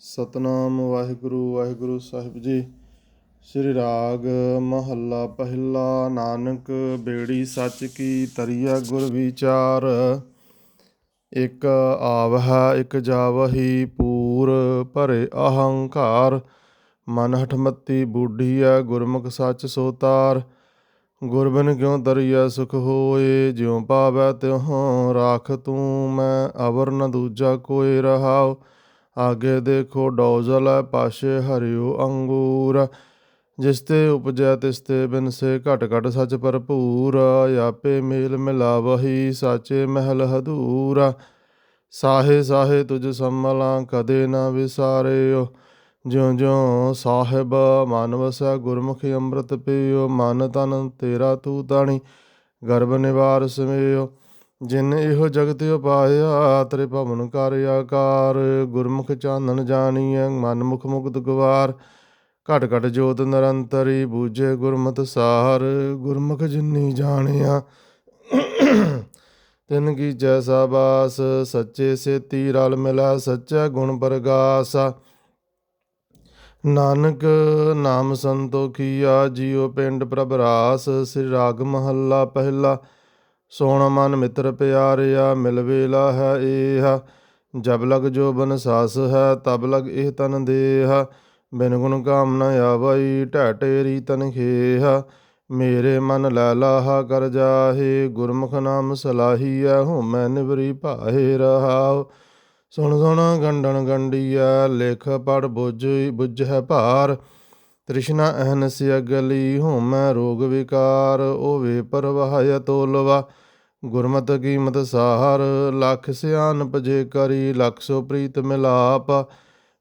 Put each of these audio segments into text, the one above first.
ਸਤਨਾਮ ਵਾਹਿਗੁਰੂ ਵਾਹਿਗੁਰੂ ਸਾਹਿਬ ਜੀ। ਸ੍ਰੀ ਰਾਗ ਮਹੱਲਾ ਪਹਿਲਾ, ਨਾਨਕ ਬੇੜੀ ਸੱਚ ਕੀ ਤਰੀਆ ਗੁਰ ਵਿਚਾਰ। ਇਕ ਆਵਹਿ ਇਕ ਜਾਵਹੀ ਪੂਰ, ਭਰੇ ਅਹੰਕਾਰ। ਮਨ ਹਠਮਤੀ ਬੂਢੀਐ, ਗੁਰਮੁਖ ਸੱਚ ਸੋ ਤਾਰ ਗੁਰਬਨ ਕਿਉ ਤਰੀਐ ਸੁਖ ਹੋਏ, ਜਿਉ ਪਾਵੈ ਤਿਉ ਰਾਖ ਤੂੰ ਮੈਂ, ਅਵਰ ਨ ਦੂਜਾ ਕੋਇ ਰਹਾਉ। ਆਗੇ ਦੇਖੋ ਡੌਜ਼ਲ ਪਾਸ਼ੇ ਹਰਿਓ ਅੰਗੂਰ। ਜਿਸ ਤੇ ਉਪਜੈ ਤਿਸ ਤੇ ਬਿਨਸੇ ਘਟ ਘਟ ਸਚ ਭਰਪੂਰ। ਆਪੇ ਮੇਲ ਮਿਲਾਵਹੀ ਸਾਚੇ ਮਹਿਲ ਹਦੂਰਾ। ਸਾਹੇ ਸਾਹੇ ਤੁਝ ਸੰਮਲਾਂ ਕਦੇ ਨਾ ਵਿਸਾਰਿਓ। ਜਿਉ ਜਿਉ ਸਾਹਿਬ ਮਨ ਵਸੈ ਗੁਰਮੁਖੀ ਅੰਮ੍ਰਿਤ ਪੀਓ। ਮਨ ਤਨ ਤੇਰਾ ਤੂ ਤਾਣੀ, ਗਰਭ ਨਿਵਾਰ ਸਮਿਓ ਜਿਨ ਇਹੋ ਜਗਤ ਉਪਾਇਆ ਤੇਰੇ ਭਵਨ ਕਰ ਆਕਾਰ, ਗੁਰਮੁਖ ਚਾਨਣ ਜਾਣੀਐ ਮਨ ਮੁਖ ਮੁਕਤ ਗਵਾਰ। ਘਟ ਘਟ ਜੋਤ ਨਿਰੰਤਰੀ, ਬੂਝੇ ਗੁਰਮਤਿ ਸਾਰ। ਗੁਰਮੁਖ ਜਿਨੀ ਜਾਣਿਆ, ਤਿਨ ਕੀ ਜੈਸਾ ਬਾਸ ਸੱਚੇ ਸੇਤੀ ਰਲ ਮਿਲਾ, ਸੱਚਾ ਗੁਣ ਪ੍ਰਗਾਸਾ। ਨਾਨਕ ਨਾਮ ਸੰਤੋਖੀਆ ਜੀਉ ਪਿੰਡ ਪ੍ਰਭ ਰਾਸ ਸ੍ਰੀ ਰਾਗ ਮਹੱਲਾ ਪਹਿਲਾ ਸੋਣ ਮਨ ਮਿੱਤਰ ਪਿਆਰਿਆ, ਮਿਲ ਵੇਲਾ ਹੈ ਏਹਾ। ਜਬ ਲਗ ਜੋ ਬਨ ਸਾਸ ਹੈ, ਤਬ ਲਗ ਇਹ ਤਨ ਦੇਹ। ਬਿਨ ਗੁਣ ਕਾਮ ਨ ਆਵਈ, ਢਹਿ ਤਨ ਖੇਹ। ਮੇਰੇ ਮਨ ਲੈ ਲਾਹਾ ਕਰ ਜਾਹੇ, ਗੁਰਮੁਖ ਨਾਮ ਸਲਾਹੀਐ ਹਉਮੈ ਨਿਵਰੀ ਭਾਹੇ ਰਹਾਉ। ਸੁਣ ਸੁਣ ਗੰਡਣ ਗੰਡੀਐ, ਲਿਖ ਪੜ ਬੁਝ ਹੈ ਭਾਰ। ਤ੍ਰਿਸ਼ਨਾ ਅਹਨਸ ਅਗਲੀ ਹਉਮੈ ਰੋਗ ਵਿਕਾਰ ਓਵੇ ਪਰਵਾਹਯ ਤੋਲਵਾ ਗੁਰਮਤ ਕੀਮਤ ਸਾਹਰ, ਲਖ ਸਿਆਨ ਜੇ ਕਰੀ, ਲਖ ਸੋ ਪ੍ਰੀਤ ਮਿਲਾਪ।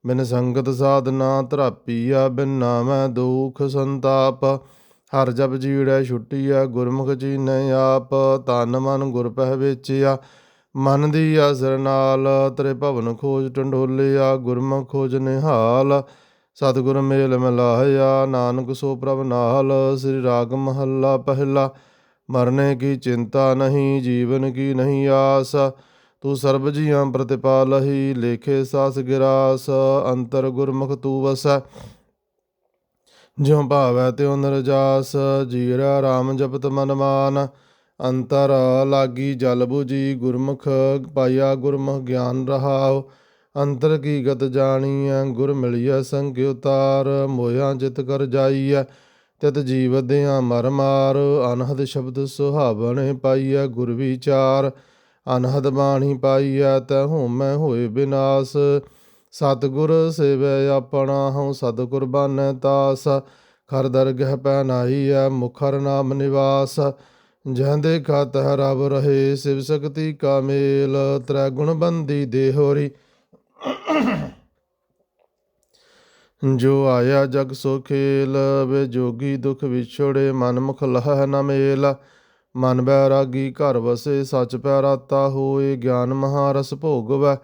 ਬਿਨ ਸੰਗਤ ਸਾਧਨਾ ਧਰਾਪੀਆ ਬਿਨ ਨਾਮੈ ਦੁਖ ਸੰਤਾਪ। ਹਰ ਜਪ ਜੀੜੈ ਛੁੱਟੀਆ ਗੁਰਮੁਖ ਜੀ ਚੀਨੈ ਆਪ। ਤਨ ਮਨ ਗੁਰ ਪਹਿ ਵੇਚਿਆ, ਮਨ ਦੀ ਅਸਰ ਨਾਲ। ਤੇਰੇ ਭਵਨ ਖੋਜ ਟੰਡੋਲਿਆ, ਗੁਰਮੁਖ ਖੋਜ ਨਿਹਾਲ। ਸਤਿਗੁਰ ਮੇਲ ਮਿਲਾਇਆ ਨਾਨਕ ਸੋ ਪ੍ਰਭ ਨਾਲ, ਸ੍ਰੀ ਰਾਗ ਮਹੱਲਾ ਪਹਿਲਾ। ਮਰਨੇ ਕੀ ਚਿੰਤਾ ਨਹੀਂ, ਜੀਵਨ ਕੀ ਨਹੀਂ ਆਸ। ਤੂੰ ਸਰਬ ਜੀਆਂ ਪ੍ਰਤਿਪਾਲਹੀ, ਲੇਖੇ ਸਾਸ ਗਿਰਾਸ, ਅੰਤਰ ਗੁਰਮੁਖ ਤੂੰ ਵਸੈ। ਜਿਉ ਭਾਵੈ ਤਿਉ ਨਿਰਜਾਸ, ਜੀਰਾ ਰਾਮ ਜਪਤ ਮਨ ਮਾਨ। ਅੰਤਰ ਲਾਗੀ ਜਲ 부ਜੀ ਗੁਰਮੁਖ, ਪਾਇਆ ਗੁਰਮੁਖ ਗਿਆਨ ਰਹਾਉ। ਅੰਤਰ ਕੀ ਗਤ ਜਾਣੀਐ? ਗੁਰ ਮਿਲਿਆ ਸੰਗ ਉਤਾਰ ਮੋਇਆ ਜਿਤ ਕਰ ਜਾਈਐ। ਤਿਤ ਜੀਵ ਦਿਆਂ ਮਰ ਮਾਰ, ਅਨਹਦ ਸ਼ਬਦ ਸੁਹਾਵਣੇ ਪਾਈਐ ਗੁਰ ਵਿਚਾਰ। ਅਨਹਦ ਬਾਣੀ ਪਾਈਐ, ਤੈ ਹਉਮੈ ਹੋਏ ਬਿਨਾਸ਼। ਸਤਿਗੁਰ ਸੇਵੈ ਆਪਣਾ, ਹਉ ਸਤਿਗੁਰ ਬਾਨੈ ਤਾਸ। ਖਰ ਦਰਗਹਿ ਪੈਨਾਈਐ ਮੁਖਰ ਨਾਮ ਨਿਵਾਸ। ਜਹ ਦੇਖਾ ਤਹ ਰਬ ਰਹੇ, ਸਿਵ ਸਕਤੀ ਕਾ ਮੇਲ। ਤ੍ਰੈ ਗੁਣ ਬੰਦੀ ਦੇਹੋਰੀ ਜੋ ਆਇਆ ਜਗ ਸੋ ਖੇਲ, ਵੇ ਜੋਗੀ ਦੁਖ ਵਿਛੋੜੇ ਮਨ ਮੁਖ ਲਹ ਨ ਮੇਲ। ਮਨ ਬੈਰਾਗੀ ਘਰ ਵਸੇ, ਸਚ ਪੈ ਹੋਏ, ਗਿਆਨ ਮਹਾਰਸ ਭੋਗਵੈ।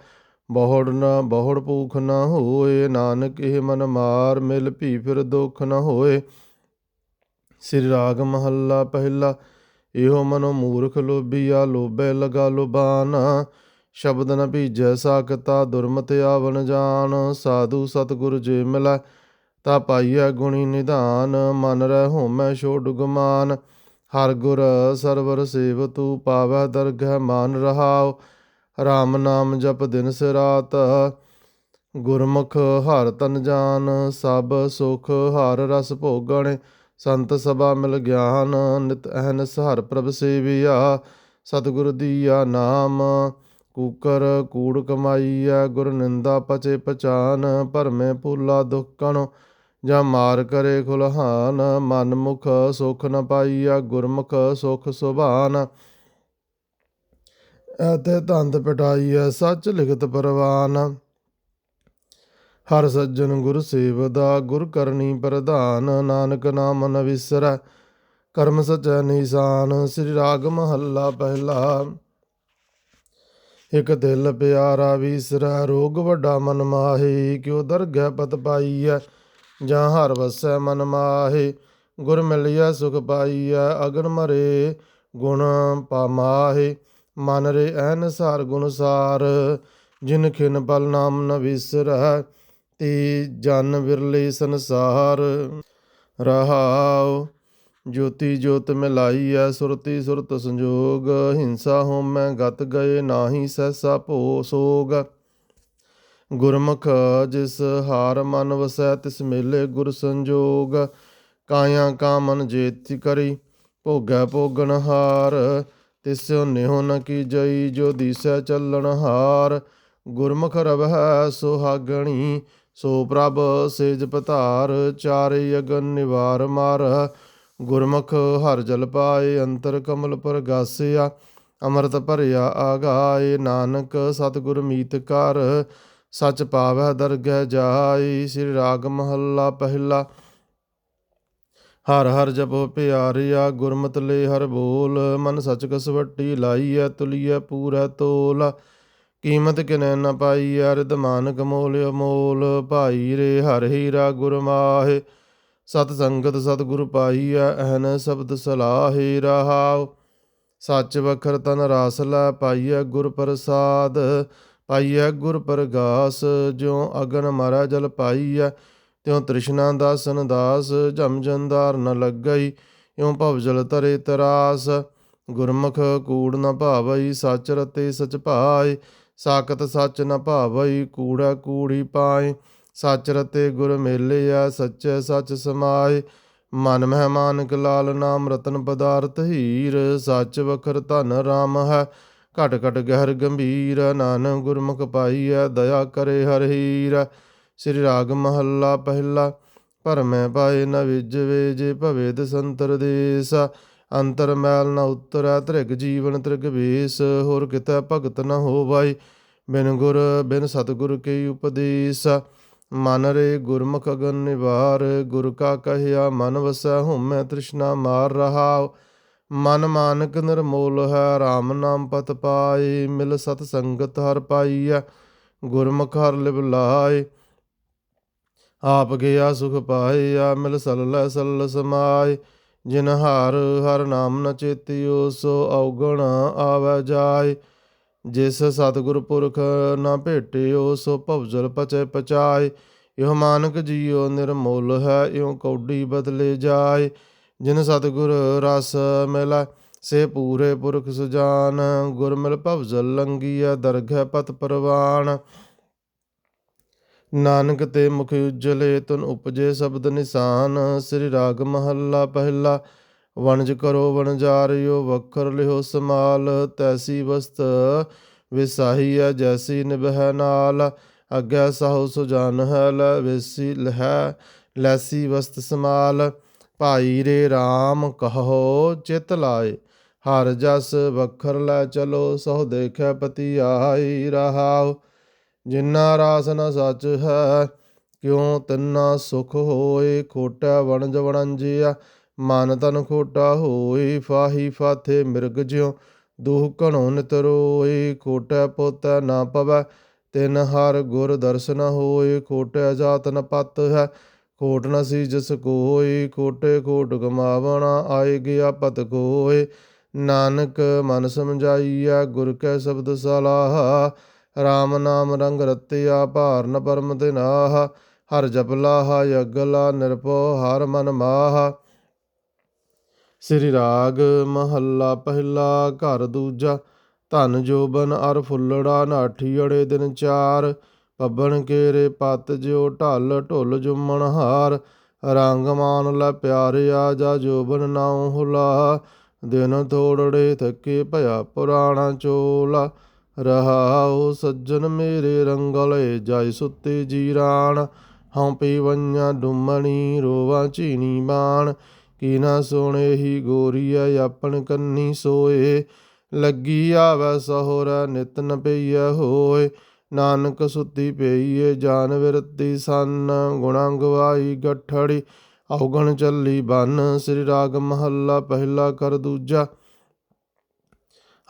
ਬਹੁੜ ਨ, ਬਹੁੜ ਭੂਖ ਨ ਹੋਏ, ਨਾਨਕ ਇਹ ਮਨ ਮਾਰ, ਮਿਲ ਭੀ ਫਿਰ ਦੁਖ ਨ ਹੋਏ। ਸ੍ਰੀ ਰਾਗ ਮਹੱਲਾ ਪਹਿਲਾ, ਇਹੋ ਮਨੋ ਮੂਰਖ ਲੋਭੀਆ, ਲੋਭੈ ਲਗਾ ਲੋਬਾਨ ਸ਼ਬਦ ਨ ਭੀਜੈ ਸਾਖਤਾ ਦੁਰਮਤਿ ਆਵਨ ਜਾਨ, ਸਾਧੂ ਸਤਿਗੁਰ ਜੇ ਮਿਲੈ, ਤਾ ਪਾਈਐ ਗੁਣੀ ਨਿਧਾਨ, ਮਨ ਰਹਿ ਹੋਮੈ ਛੋੜ ਗੁਮਾਨ। ਹਰ ਗੁਰ ਸਰਵਰ ਸੇਵ ਤੂ ਪਾਵੈ ਦਰਗਹਿ ਮਾਨ ਰਹਾਉ। RAM ਨਾਮ ਜਪ ਦਿਨ ਸਿਰਾਤ, ਗੁਰਮੁਖ ਹਰ ਤਨ ਜਾਨ। ਸਭ ਸੁਖ ਹਰ ਰਸ ਭੋਗਣ, ਸੰਤ ਸਭਾ ਮਿਲ ਗਿਆਨ। ਨਿਤ ਅਹਨਸ ਹਰ ਪ੍ਰਭ ਸੇਵਿਆ, ਸਤਿਗੁਰ ਦੀਆ ਨਾਮ। ਕੂਕਰ, ਕੂੜ ਕਮਾਈਐ ਗੁਰ ਨਿੰਦਾ ਪਚੇ ਪਛਾਨ, ਭਰਮੇ ਭੂਲਾ ਦੁਖਣ, ਜਾਂ ਮਾਰ ਕਰੇ ਖੁਲਹਾਨ ਮਨ ਮੁਖ ਸੁਖ ਨ ਪਾਈਐ ਗੁਰਮੁਖ ਸੁਖ ਸੁਭਾਨ। ਐਤੇ ਧੰਦ ਪਟਾਈਐ ਸੱਚ ਲਿਖਤ ਪਰਵਾਨ। ਹਰ ਸੱਜਣ ਗੁਰ ਸੇਵਦਾ, ਗੁਰ ਕਰਨੀ ਪ੍ਰਧਾਨ, ਨਾਨਕ ਨਾਮ ਨ ਵਿਸਰੈ, ਕਰਮ ਸਚੈ ਨਿਸ਼ਾਨ, ਸ੍ਰੀ ਰਾਗ ਮਹੱਲਾ ਪਹਿਲਾ। ਇਕ ਦਿਲ ਪਿਆਰਾ ਵਿਸਰੈ, ਰੋਗ ਵੱਡਾ ਮਨ ਮਾਹੀ, ਕਿਉ ਦਰਗਹਿ ਪਤ ਪਾਈਐ, ਜਾਂ ਹਰ ਵਸੈ ਮਨ ਮਾਹੀ, ਗੁਰ ਮਿਲਿਆ ਸੁਖ ਪਾਈਐ, ਅਗਨ ਮਰੇ ਗੁਣ ਪਾਮਾਹੇ, ਮਨ ਰੇ ਐਨ ਸਾਰ ਗੁਣ ਸਾਰ, ਜਿਨ ਖਿਨ ਪਲ ਨਾਮ ਨ ਵਿਸਰੈ, ਤੇ ਜਨ ਵਿਰਲੇ ਸੰਸਾਰ, ਰਹਾਉ ਜੋਤੀ ਜੋਤ ਮਿਲਾਈ ਐ ਸੁਰਤੀ ਸੁਰਤ ਸੰਜੋਗ, ਹਿੰਸਾ ਹੋਮੈ ਗਤ ਗਏ ਨਾਹੀ ਸਹਿਸਾ ਭੋ ਸੋਗ। ਗੁਰਮੁਖ ਜਿਸ ਹਾਰ ਮਨ ਵਸੈ ਤਿਸ ਮੇਲੇ ਗੁਰ ਸੰਜੋਗ, ਕਾਇਆ ਕਾਮਨ ਜੇਤੀ ਕਰੀ, ਭੋਗੈ ਭੋਗਣ ਹਾਰ ਤਿਸਿਓ ਨਿਹੁ ਨ ਕੀ ਜਈ ਜੋ ਦੀਸੈ ਚੱਲਣ ਹਾਰ। ਗੁਰਮੁਖ ਰਵਹਿ ਸੁਹਾਗਣੀ, ਸੋ ਪ੍ਰਭ ਸੇਜ ਪਤਾਰ ਚਾਰੇ ਅਗਨ ਨਿਵਾਰ ਮਾਰ। ਗੁਰਮੁਖ ਹਰ ਜਲ ਪਾਏ, ਅੰਤਰ ਕਮਲ ਪ੍ਰਗਾਸਿਆ, ਅੰਮ੍ਰਿਤ ਭਰਿਆ ਆਗਾਏ, ਨਾਨਕ ਸਤਿਗੁਰ ਮੀਤ ਕਰ, ਸਚ ਪਾਵੈ ਦਰਗਹਿ ਜਾਈ ਸ੍ਰੀ ਰਾਗ ਮਹੱਲਾ ਪਹਿਲਾ। ਹਰ ਹਰ ਜਪੋ ਪਿਆਰਿਆ, ਗੁਰਮਤਿ ਲੈ ਹਰ ਬੋਲ, ਮਨ ਸਚ ਕਸਵੱਟੀ ਲਾਈਐ, ਤੁਲੀਐ ਪੂਰਾ ਤੋਲ। ਕੀਮਤ ਕਿਨੈ ਨ ਪਾਈਐ ਰਿਦ ਮਾਨਕ ਮੋਲ ਅਮੋਲ, ਭਾਈ ਰੇ ਹਰ ਹੀਰਾ ਗੁਰ ਸਤ ਸੰਗਤ ਸਤਿਗੁਰ ਪਾਈਐ ਅਹਨ ਸ਼ਬਦ ਸਲਾਹੇ ਰਹਾਉ। ਸੱਚ ਵਖਰ ਤਨ ਰਾਸ ਲੈ ਪਾਈਐ ਗੁਰ ਪ੍ਰਸਾਦ, ਪਾਈਐ ਗੁਰ ਪ੍ਰਗਾਸ। ਜਿਉ ਅਗਨ ਮਾਰਾ ਜਲ ਪਾਈਐ, ਤਿਉ ਤ੍ਰਿਸ਼ਨਾ ਦਾਸਨ ਦਾਸ। ਜਮ ਜੰਦਾਰ ਨ ਲੱਗਈ, ਇਉ ਭਵ ਜਲ ਤਰੇ ਤਰਾਸ। ਗੁਰਮੁਖ ਕੂੜ ਨ ਭਾਵਈ, ਸਚ ਰਤੇ ਸਚ ਭਾਏ। ਸਾਖਤ ਸਚ ਨ ਭਾਵਈ, ਕੂੜਾ ਕੂੜੀ ਪਾਏ। ਸੱਚ ਰਤੇ ਗੁਰ ਮੇਲਿਆ ਸੱਚ ਸੱਚ ਸਮਾਏ। ਮਨ ਮਹਿਮਾਨ ਮਾਨਕ ਲਾਲ ਨਾਮ ਰਤਨ ਪਦਾਰਥ ਹੀਰ, ਸੱਚ ਵਖਰ ਧਨ ਰਾਮ ਹੈ। ਘਟ ਘਟ ਗਹਿਰ ਗੰਭੀਰ, ਨਾਨਕ ਗੁਰਮੁਖ ਪਾਈਐ, ਦਇਆ ਕਰੇ ਹਰ ਹੀਰ। ਸ੍ਰੀ ਰਾਗ ਮਹੱਲਾ ਪਹਿਲਾ ਭਰਮੈ ਪਾਏ ਨ ਵਿਜਵੇ, ਜੇ ਭਵੇ ਦਸੰਤਰ ਦੇਸ। ਅੰਤਰ ਮੈਲ ਨ ਉਤਰੈ, ਤ੍ਰਿਗ ਜੀਵਨ ਤ੍ਰਿਗ ਵੇਸ। ਹੋਰ ਕਿਤੇ ਭਗਤ ਨ ਹੋਵਾਈ, ਬਿਨ ਗੁਰ, ਬਿਨ ਸਤਿਗੁਰ ਕੇ ਉਪਦੇਸ। ਮਨ ਰੇ ਗੁਰਮੁਖ ਅਗਨ ਨਿਵਾਰ, ਗੁਰ ਕਾ ਕਹਿਆ ਮਨ ਵਸੈ ਹਉਮੈ ਤ੍ਰਿਸ਼ਨਾ ਮਾਰ ਰਹਾਉ। ਮਨ ਮਾਨਕ ਨਿਰਮੋਲ ਹੈ RAM ਨਾਮ ਪਤ ਪਾਏ, ਮਿਲ ਸਤ ਸੰਗਤ ਹਰ ਪਾਈਐ, ਗੁਰਮੁਖ ਹਰ ਲਿਵ ਲਾਏ। ਆਪ ਗਿਆ ਸੁਖ ਪਾਇਆ, ਮਿਲ ਸਲਲ ਸਲਲ ਸਮਾਏ। ਜਿਨ ਹਰ ਹਰ ਨਾਮ ਨ ਚੇਤਿਓ, ਸੋ ਔਗਣ ਆਵੈ ਜਾਏ। ਜਿਸ ਸਤਿਗੁਰ ਪੁਰਖ ਨਾ ਭੇਟਿਓ, ਸੋ ਭਵਜਲ ਪਚੈ ਪਚਾਏ। ਇਹ ਮਾਨਕ ਜੀਉ ਨਿਰਮੋਲ ਹੈ, ਇਉ ਕੌਡੀ ਬਦਲੇ ਜਾਏ। ਜਿਨ ਸਤਿਗੁਰ ਰਸ ਮਿਲੈ, ਸੇ ਪੂਰੇ ਪੁਰਖ ਸੁਜਾਨ। ਗੁਰ ਮਿਲ ਭਵਜਲ ਲੰਗੀਐ, ਦਰਗਹਿ ਪਤ ਪਰਵਾਨ। ਨਾਨਕ ਤੇ ਮੁਖ ਉਜਲੇ ਤੁਨ ਉਪਜੇ ਸ਼ਬਦ ਨਿਸ਼ਾਨ। ਸ੍ਰੀ ਰਾਗ ਮਹੱਲਾ ਪਹਿਲਾ ਵਣਜ ਕਰੋ ਵਣਜਾਰਿਓ, ਵਖਰ ਲਿਓ ਸਮਾਲ ਤੈਸੀ ਵਸਤ ਵਿਸਾਹੀ ਹੈ ਜੈਸੀ ਨਿਭੈ ਨਾਲ। ਅੱਗੇ ਸਹੁ ਸੁਜਾਨ ਹੈ, ਲੈ ਵੇਸੀ ਲਹਿ, ਲੈਸੀ ਵਸਤ ਸਮਾਲ ਭਾਈ ਰੇ RAM ਕਹੋ ਚਿਤ ਲਾਏ, ਹਰ ਜਸ ਵਖਰ ਲੈ ਚਲੋ, ਸਹੁ ਦੇਖੈ ਪਤੀ ਆਈ ਰਹਾਉ। ਜਿਨਾ ਰਾਸ ਨ ਸੱਚ ਹੈ, ਕਿਉ ਤਿੰਨਾ ਸੁਖ ਹੋਏ, ਖੋਟਾ ਵਣਜ ਵਣੰਜਿਆ ਮਨ ਤਨ ਖੋਟਾ ਹੋਏ, ਫਾਹੀ ਫਾਥੇ ਮਿਰਗ ਜਿਉ, ਦੂਹ ਘਣੋ ਨਿਤਰੋਏ ਖੋਟਾ ਪੋਤੈ ਨਾ ਪਵੈ, ਤਿਨ ਹਰ ਗੁਰ ਦਰਸ਼ਨ ਹੋਏ, ਖੋਟਾ ਜਾਤ ਨ ਪਤ ਹੈ, ਖੋਟ ਨ ਸੀ ਜਿਸ ਕੋਏ, ਖੋਟੇ ਖੋਟ ਗਮਾਵਣਾ ਆਏ ਗਿਆ ਪਤ ਕੋਏ। ਨਾਨਕ ਮਨ ਸਮਝਾਈਐ, ਗੁਰ ਕੈ ਸ਼ਬਦ ਸਲਾਹ RAM ਨਾਮ ਰੰਗ ਰਤਿਆ, ਭਾਰਨ ਨ ਪਰਮ ਤੇ ਹਰ ਜਪ ਲਾਹ ਅਗਲਾ ਨਿਰਭਉ, ਹਰ ਮਨ ਮਾਹ। ਸ੍ਰੀ ਰਾਗ ਮਹੱਲਾ ਪਹਿਲਾ ਘਰ ਦੂਜਾ, ਧਨ ਜੋਬਨ ਅਰ ਫੁੱਲੜਾ ਨਾਠੀ ਅੜੇ ਦਿਨ ਚਾਰ ਪੱਬਣ ਕੇਰੇ ਪਤ ਜਿਉ ਢਲ ਢੁੱਲ ਜੁਮਣ ਹਾਰ, ਰੰਗ ਮਾਨ ਲੈ ਪਿਆਰਿਆ ਜਾ ਜੋਬਨ ਨਾਉ ਹੁਲਾ, ਦਿਨ ਥੋੜੜੇ ਥੱਕੇ ਭਇਆ ਪੁਰਾਣਾ ਚੋਲਾ, ਰਹਾਉ ਸੱਜਣ ਮੇਰੇ ਰੰਗਲੇ ਜਾਇ ਸੁੱਤੇ ਜੀਰਾਣ, ਹਉ ਪੀਵਈਆਂ ਡੁੰਮਣੀ ਰੋਵਾ ਝੀਣੀ ਬਾਣ ਕੀ ਨਾ ਸੋਣੇ ਹੀ ਗੋਰੀਐ ਆਪਣ ਕੰਨੀ ਸੋਏ। ਲੱਗੀ ਆਵੈ ਸਹੁਰਾ, ਨਿਤ ਨ ਪਈਐ ਹੋਏ। ਨਾਨਕ ਸੁਤੀ ਪਈਏ ਜਾਨ ਵਿਰਤੀ ਸੰਨ। ਗੁਣਾ ਗਵਾਈ ਗਠੜੀ, ਔਗਣ ਚੱਲੀ ਬਨ। ਸ੍ਰੀ ਰਾਗ ਮਹੱਲਾ, ਪਹਿਲਾ ਕਰ ਦੂਜਾ।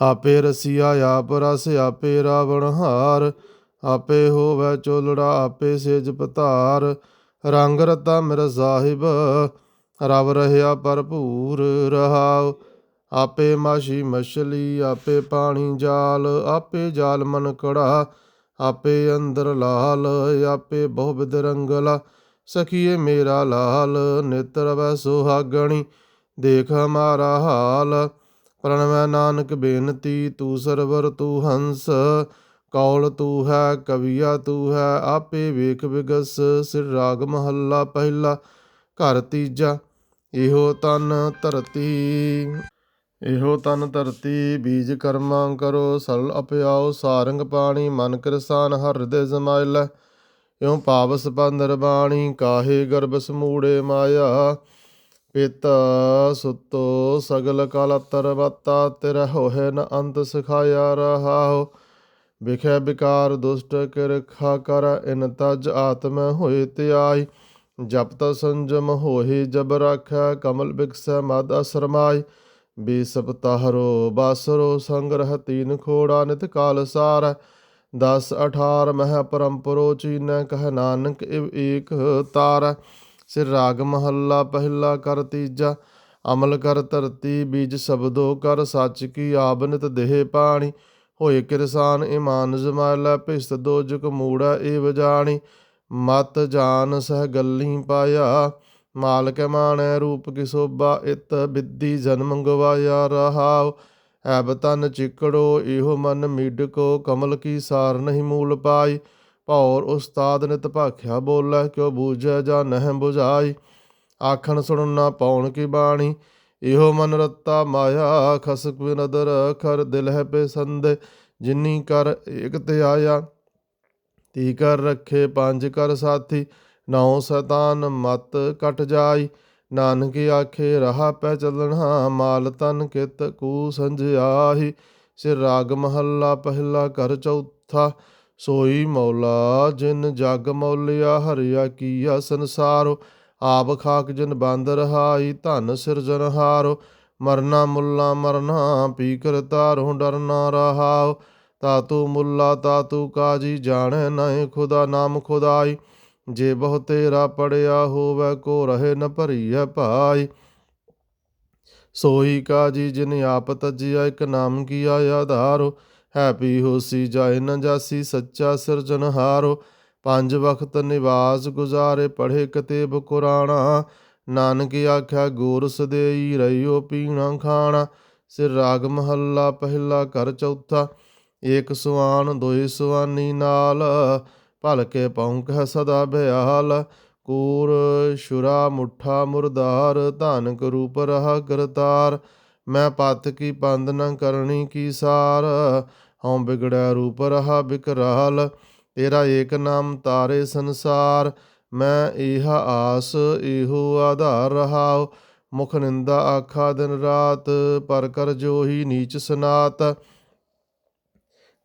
ਆਪੇ ਰਸੀਆ, ਆਪ ਰਸ, ਆਪੇ ਰਾਵਣ ਹਾਰ। ਆਪੇ ਹੋਵੈ ਚੋਲੜਾ, ਆਪੇ ਸੇਜ ਪਤਾਰ। ਰੰਗ ਰਤਾ ਮੇਰਾ ਸਾਹਿਬ ਰਵ ਰਹਿਆ ਭਰਪੂਰ ਰਹਾਉ। ਆਪੇ ਮਾਸ਼ੀ ਮਛਲੀ, ਆਪੇ ਪਾਣੀ ਜਾਲ, ਆਪੇ ਜਾਲ ਮਨ ਕੜਾ। ਆਪੇ ਅੰਦਰ ਲਾਲ, ਆਪੇ ਬਹੁ ਬਿਦ ਰੰਗਲਾ। ਸਖੀਏ ਮੇਰਾ ਲਾਲ, ਨੇਤਰ ਵੈ ਸੁਹਾਗਣੀ। ਦੇਖ ਹਮਾਰਾ ਹਾਲ ਪ੍ਰਣਵੈ ਨਾਨਕ ਬੇਨਤੀ, ਤੂੰ ਸਰਵਰ, ਤੂੰ ਹੰਸ। ਕੌਲ ਤੂੰ ਹੈ, ਕਵੀਆ ਤੂੰ ਹੈ, ਆਪੇ ਵੇਖ ਵਿਗਸ ਸਿਰ ਰਾਗ ਮਹੱਲਾ ਪਹਿਲਾ। ਘਰ ਤੀਜਾ ਇਹੋ ਤਨ ਧਰਤੀ, ਇਹੋ ਤਨ ਧਰਤੀ, ਬੀਜ ਕਰਮਾਂ ਕਰੋ ਸਰਲ ਅਪਿਆਓ, ਸਾਰੰਗ ਪਾਣੀ, ਮਨ ਕਿਰਸਾਨ, ਹਰ ਹਿਰਦੇ ਸਮਾਇਲਾ। ਇਉ ਪਾਵਸ ਬੰਦਰ ਬਾਣੀ, ਕਾਹੇ ਗਰਭ ਸਮੂੜੇ ਮਾਇਆ। ਪਿਤਾ ਸੁਤੋ ਸਗਲ ਕਲ ਤਰਵਤਾ ਤਿਰ ਹੋਏ ਨ ਅੰਤ ਸਿਖਾਇਆ ਰਹਾਓ ਵਿਖੇ ਵਿਕਾਰ ਦੁਸ਼ਟ ਕਿਰਖਾ ਕਰ, ਇਨ ਤਜ ਆਤਮ ਹੋਏ ਧਿਆਈ ਜਪ ਤ ਸੰਜਮ ਹੋਏ ਜਬ ਰਾਖੈ, ਕਮਲ ਬਿਕਸੈ ਮਦ ਅਸਰਮਾਈ। ਬੀਸਪਤਾਹਰੋ ਬਾਸਰੋ ਸੰਗ੍ਰਹ ਤੀਨ ਖੋੜਾ ਨਿਤ ਕਾਲ ਸਾਰ। 10 18 ਮਹ ਪਰੰਪਰੋ ਚੀਨ, ਕਹ ਨਾਨਕ ਇਵ ਏਕ ਤਾਰ। ਸਿਰ ਰਾਗ ਮਹੱਲਾ ਪਹਿਲਾ ਕਰ ਤੀਜਾ, ਅਮਲ ਕਰ ਧਰਤੀ ਬੀਜ ਸ਼ਬਦੋ ਕਰ ਸੱਚ ਕੀ ਆਬਨਿਤ ਦੇਹ ਪਾਣੀ। ਹੋਏ ਕਿਰਸਾਨ ਇਮਾਨ ਜਮਾਲਾ, ਭਿਸਤ ਦੋਜਕ ਮੂੜਾ ਏਵ ਜਾਣੀ। ਮਤ ਜਾਨ ਸਹ ਗੱਲੀ ਪਾਇਆ, ਮਾਲਕ ਮਾਣੈ ਰੂਪ ਕੀ ਸੋਭਾ, ਇਤ ਬਿੱਦੀ ਜਨਮ ਗਵਾਇਆ ਰਹਾਉ। ਐਬ ਤਨ ਚਿਕੜੋ, ਇਹੋ ਮਨ ਮੀਡਕੋ, ਕਮਲ ਕੀ ਸਾਰ ਨਹੀਂ ਮੂਲ ਪਾਈ। ਭੌਰ ਉਸਤਾਦ ਨਿਤ ਭਾਖਿਆ ਬੋਲੇ, ਕਿਉ ਬੂਝੈ ਜਾਂ ਨਹਿ ਬੁਝਾਈ। ਆਖਣ ਸੁਣਨ ਨਾ ਪਾਉਣ ਕੀ ਬਾਣੀ, ਇਹੋ ਮਨ ਰਤਾ ਮਾਇਆ, ਖਸਕ ਨਦਰ ਖਰ ਦਿਲ ਹੈ ਪਸੰਦ ਜਿਨੀ ਕਰ ਏਕ ਤੇ ਆਇਆ ਤੀ ਕਰ ਰੱਖੇ, ਪੰਜ ਕਰ ਸਾਥੀ ਨੌ ਸਤਾਨ ਮਤ ਕਟ ਜਾਈ। ਨਾਨਕ ਆਖੇ, ਰਹਾ ਪੈ ਚੱਲਣਾ ਮਾਲ ਤਨ ਕਿਤ ਕੂ ਸੰਜਿਆਹੀ ਸਿਰ ਰਾਗ ਮਹੱਲਾ ਪਹਿਲਾ ਕਰ ਚੌਥਾ, ਸੋਈ ਮੌਲਾ ਜਿਨ ਜਗ ਮੌਲਿਆ, ਹਰਿਆ ਕੀਆ ਸੰਸਾਰੋ। ਆਪ ਖਾਕ ਜਿਨ ਬੰਦ ਰਹਾਈ, ਧਨ ਸਿਰਜਨਹਾਰੋ ਮਰਨਾ ਮੁੱਲਾ ਮਰਨਾ ਪੀ ਕਰ ਤਾਰੋ ਡਰਨਾ ਰਹਾਓ। ਤਾਤੂ ਮੁੱਲਾ ਤਾਤੂ ਕਾਜੀ, ਜਾਣੈ ਨਹਿ ਖੁਦਾ, ਨਾਮ ਖੁਦਾਈ। ਜੇ ਬਹੁ ਤੇਰਾ ਪੜਿਆ ਹੋਵੇ, ਕੋ ਰਹੇ ਨ ਭਰੀਐ ਭਾਈ। ਸੋਈ ਕਾਜੀ, ਜਿਨ ਆਪ ਤਜਿਆ, ਇਕ ਨਾਮ ਕੀਆ ਆਧਾਰੋ। ਹੈ ਪੀ ਹੋਸੀ ਜਾਏ ਨ ਜਾਸੀ, ਸੱਚਾ ਸਿਰਜਨਹਾਰੋ ਪੰਜ ਵਖਤ ਨਿਵਾਸ ਗੁਜ਼ਾਰੇ, ਪੜ੍ਹੇ ਕਤੇਬ ਕੁਰਾਣਾ। ਨਾਨਕ ਆਖਿਆ ਗੋਰ ਸਦੇਈ ਰਈਓ ਪੀਣਾ ਖਾਣਾ। ਸਿਰ ਰਾਗ ਮਹੱਲਾ, ਪਹਿਲਾ ਕਰ ਚੌਥਾ। ਏਕ ਸੁਆਨ ਦੋਈ ਸੁਆਨੀ ਨਾਲ ਭਲਕੇ ਪੌਂਕ ਸਦਾ ਬਿਆਲ। ਕੂਰ ਸ਼ੁਰਾ ਮੁੱਠਾ, ਮੁਰਦਾਰ ਧਾਨਕ ਰੂਪ ਰਹਾ ਕਰਤਾਰ। ਮੈਂ ਪਤ ਕੀ ਪੰਦ ਨ ਕਰਨੀ ਕੀ ਸਾਰ, ਹਉ ਬਿਗੜਿਆ ਰੂਪ ਰਹਾ ਬਿਕਰਾਲ। ਤੇਰਾ ਏਕ ਨਾਮ ਤਾਰੇ ਸੰਸਾਰ, ਮੈਂ ਇਹ ਆਸ ਇਹੋ ਆਧਾਰ ਰਹਾਉ। ਮੁਖ ਨਿੰਦਾ ਆਖਾ ਦਿਨ ਰਾਤ, ਪਰ ਕਰ ਜੋਹੀ ਨੀਚ ਸਨਾਤ।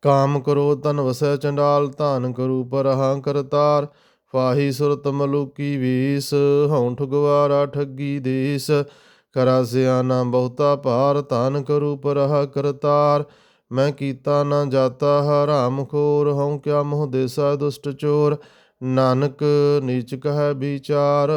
ਕਾਮ ਕਰੋ ਤਨ ਵਸੈ ਚੰਡਾਲ, ਧਾਨ ਕਰੂ ਪਰਹਾ ਕਰਤਾਰ, ਫਾਹੀ ਸੁਰਤ ਮਲੂਕੀ ਵੀਸ, ਹਉ ਠਗਵਾਰਾ ਠੱਗੀ ਦੇਸ, ਕਰਾ ਸਿਆਨਾ ਬਹੁਤਾ ਭਾਰ, ਧਾਨ ਕਰੂ ਪਰਹਾ ਕਰਤਾਰ, ਮੈਂ ਕੀਤਾ ਨਾ ਜਾਤਾ ਹਰਾਮ ਖੋਰ, ਹਉ ਕਿਆ ਮੋਹ ਦੇਸਾ ਦੁਸ਼ਟ ਚੋਰ, ਨਾਨਕ ਨੀਚ ਕਹੈ ਵਿਚਾਰ,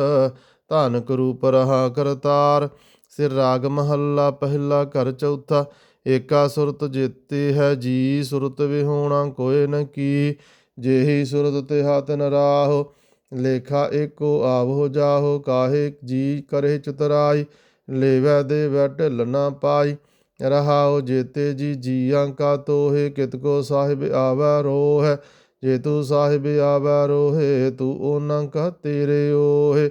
ਧਾਨ ਕਰੂ ਪਰਹਾ ਕਰਤਾਰ, ਸਿਰ ਰਾਗ ਮਹੱਲਾ ਪਹਿਲਾ ਘਰ ਚੌਥਾ ਏਕਾ ਸੁਰਤ ਜੇਤੇ ਹੈ, ਜੀ ਸੁਰਤ ਵਿਹੋਣਾ ਕੋਏ ਨ ਕੀ। ਜੇਹੀ ਸੁਰਤ ਤੇ ਹਤ ਨ ਰਾਹੋ, ਲੇਖਾ ਏਕੋ ਆਵੋ ਜਾਹੋ। ਕਾਹੇ ਜੀ ਕਰੇ ਚਤਰਾਈ, ਲੇਵੈ ਦੇਵੈ ਢਿਲ ਨਾ ਪਾਈ। ਰਹਾਉ ਜੇਤੇ ਜੀ ਜੀਆਂ ਕਾ ਤੋਹੇ ਕਿਤਕੋ ਸਾਹਿਬ ਆਵੈ ਰੋਹੈ। ਜੇ ਤੂੰ ਸਾਹਿਬ ਆਵੈ ਰੋਹੇ, ਤੂੰ ਉਹਨਾਂ ਕਾ ਤੇਰੇ ਓਹੇ।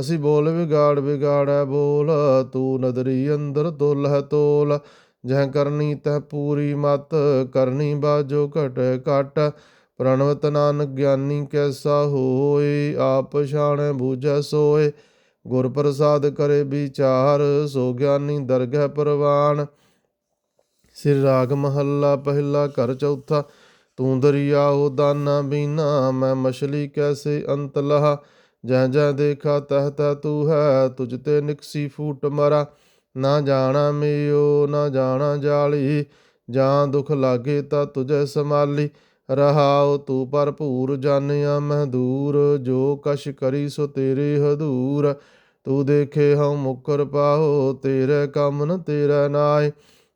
ਅਸੀਂ ਬੋਲ ਵਿਗਾੜ ਵਿਗਾੜੈ ਬੋਲ, ਤੂੰ ਨਦਰੀ ਅੰਦਰ ਤੋਲ ਹੈ ਤੋਲ ਜਹ ਕਰਨੀ ਤਹ ਪੂਰੀ ਮਤ, ਕਰਨੀ ਬਾਜੋ ਘਟ ਘਟ। ਪ੍ਰਣਵਤ ਨਾਨਕ ਗਿਆਨੀ ਕੈਸਾ ਹੋਏ, ਆਪ ਪਛਾਣੈ ਬੂਝੈ ਸੋਏ। ਗੁਰ ਪ੍ਰਸਾਦ ਕਰੇ ਵਿਚਾਰ, ਸੋ ਗਿਆਨੀ ਦਰਗਹਿ ਪ੍ਰਵਾਨ। ਸਿਰ ਰਾਗ ਮਹੱਲਾ ਪਹਿਲਾ ਘਰ ਚੌਥਾ, ਤੂੰ ਦਰਿਆਓ ਦਾਨਾ ਬੀਨਾ, ਮੈਂ ਮਛਲੀ ਕੈਸੇ ਅੰਤ ਲਹਾ। ਜਹ ਜਹ ਦੇਖਾ ਤਹ ਤਹ ਤੂ ਹੈ, ਤੁਝ ਤੇ ਨਿਕਸੀ ਫੂਟ ਮਰਾ। ਨਾ ਜਾਣਾ ਮਿਓ, ਨਾ ਜਾਣਾ ਜਾਲੀ। ਜਾਂ ਦੁਖ ਲਾਗੇ ਤਾਂ ਤੁਝੈ ਸਮਾਲੀ ਰਹਾਉ ਤੂੰ ਭਰਪੂਰ ਜਾਣਿਆ ਮੈਂ ਜੋ ਕਸ਼ ਕਰੀ ਸੋ ਤੇਰੇ ਹਦੂਰ। ਤੂੰ ਦੇਖੇ ਹਉ ਮੁਕਰ ਪਾਹੋ, ਤੇਰੇ ਕੰਮ ਤੇਰਾ ਨਾਏ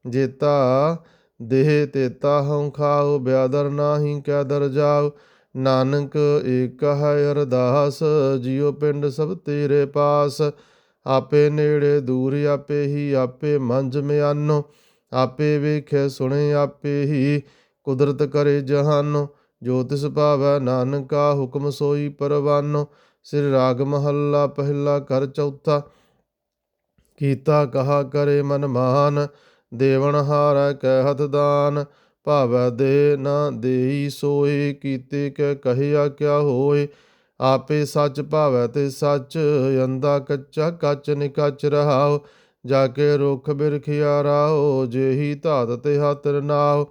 ਜੇਤਾ ਦੇਹ ਤੇਤਾ ਹਉ ਖਾਉ ਬਿਆਦਰ ਨਾਹੀ ਕੈ ਦਰ ਜਾਉ ਨਾਨਕ ਏਕ ਹੈ ਅਰਦਾਸ, ਜਿਉ ਪਿੰਡ ਸਭ ਤੇਰੇ ਪਾਸ। ਆਪੇ ਨੇੜੇ ਦੂਰ, ਆਪੇ ਹੀ ਆਪੇ ਮੰਜ ਮਿਆਨੋ। ਆਪੇ ਵੇਖੇ, ਸੁਣੇ, ਆਪੇ ਹੀ ਕੁਦਰਤ ਕਰੇ ਜਹਾਨੋ। ਜੋ ਤਿਸ ਭਾਵੈ, ਨਾਨਕਾ ਹੁਕਮ ਸੋਈ ਪਰਵਾਨੋ। ਸ੍ਰੀ ਰਾਗ ਮਹੱਲਾ ਪਹਿਲਾ ਕਰ ਚੌਥਾ। ਕੀਤਾ ਕਹਾ ਕਰੇ ਮਨ ਮਾਨ। ਦੇਵਨ ਹਾਰੈ ਕੈ ਹੱਥ ਦਾਨ। ਭਾਵੈ ਦੇ ਨਾ ਦੇਈ ਸੋਏ। ਕੀਤੇ ਕੈ ਕਹਿਆ ਕਿਆ ਹੋਏ। ਆਪੇ ਸੱਚ ਭਾਵੈ ਤੇ ਸੱਚ ਅੰਦਾ ਕੱਚਾ, ਕੱਚ ਨਿਕਚ ਰਹਾਓ ਜਾ ਕੇ ਰੁਖ ਬਿਰਖਿਆ ਰਾਹੋ ਜਿਹੀ ਧਾਤ ਤੇ ਹੱਥ ਨਾਉ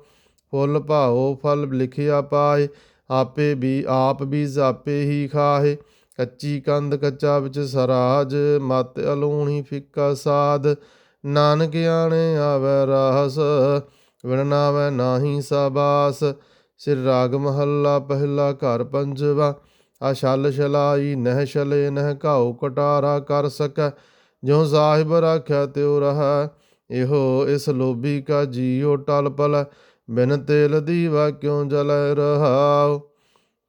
ਫੁੱਲ ਭਾਉ ਫਲ ਲਿਖਿਆ ਪਾਏ, ਆਪੇ ਵੀ, ਆਪ ਵੀ ਜਾਪੇ ਹੀ ਖਾਹੇ, ਕੱਚੀ ਕੰਧ ਕੱਚਾ ਵਿੱਚ ਸਰਾਜ, ਮਤ ਅਲੂਣੀ ਫਿੱਕਾ ਸਾਦ ਨਾਨਕ ਆਣੇ ਆਵੈ ਰਾਸ ਵਿਣ ਨਾਵੈ ਨਾਹੀ ਸਾਬਾਸ ਸਿਰ ਰਾਗ ਮਹੱਲਾ ਪਹਿਲਾ ਘਰ ਪੰਜਵਾ ਅਛਲ ਛਲਾਈ, ਨਹਿ ਛਲੇ, ਨਹਿ ਘਾਉ ਕਟਾਰਾ ਕਰ ਸਕੈ, ਜਿਉ ਸਾਹਿਬ ਰਾਖਿਆ ਤਿਉ ਰਹੈ, ਇਹੋ ਇਸ ਲੋਭੀ ਕਾ ਜੀਉ ਟਲ ਪਲ, ਬਿਨ ਤੇਲ ਦੀਵਾ ਕਿਉ ਜਲੈ ਰਹਾਉ?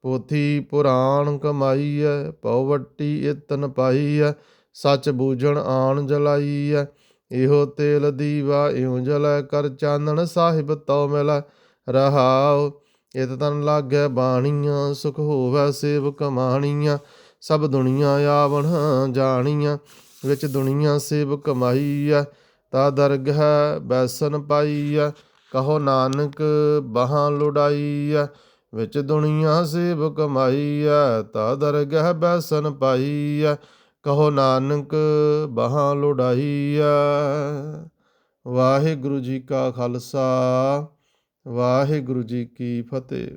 ਪੋਥੀ ਪੁਰਾਣ ਕਮਾਈਐ, ਪਉਵੱਟੀ ਇਤਨ ਪਾਈਐ, ਸੱਚ ਬੂਝਣ ਆਣ ਜਲਾਈਐ, ਇਹੋ ਤੇਲ ਦੀਵਾ ਇਉ ਜਲੈ, ਕਰ ਚਾਨਣ ਸਾਹਿਬ ਤਉ ਮਿਲੈ, ਰਹਾਉ। ਇਤ ਤਨ ਲਾਗੈ ਬਾਣੀਆਂ, ਸੁਖ ਹੋਵੈ ਸੇਵ ਕਮਾਣੀਆਂ ਸਭ ਦੁਨੀਆ ਆਵਣ ਜਾਣੀਆਂ, ਵਿੱਚ ਦੁਨੀਆ ਸੇਵ ਕਮਾਈਐ ਤਾ ਦਰਗਹ ਬੈਸਨ ਪਾਈਐ, ਕਹੋ ਨਾਨਕ ਬਾਹਾਂ ਲੁੜਾਈਐ। ਵਿੱਚ ਦੁਨੀਆ ਸੇਵ ਕਮਾਈਐ ਤਾ ਦਰਗਹ ਬੈਸਨ ਪਾਈਐ, ਕਹੋ ਨਾਨਕ ਬਾਹਾਂ ਲੁੜਾਈਐ। ਵਾਹਿਗੁਰੂ ਜੀ ਕਾ ਖਾਲਸਾ। ਵਾਹਿਗੁਰੂ ਜੀ ਕੀ ਫਤਿਹ।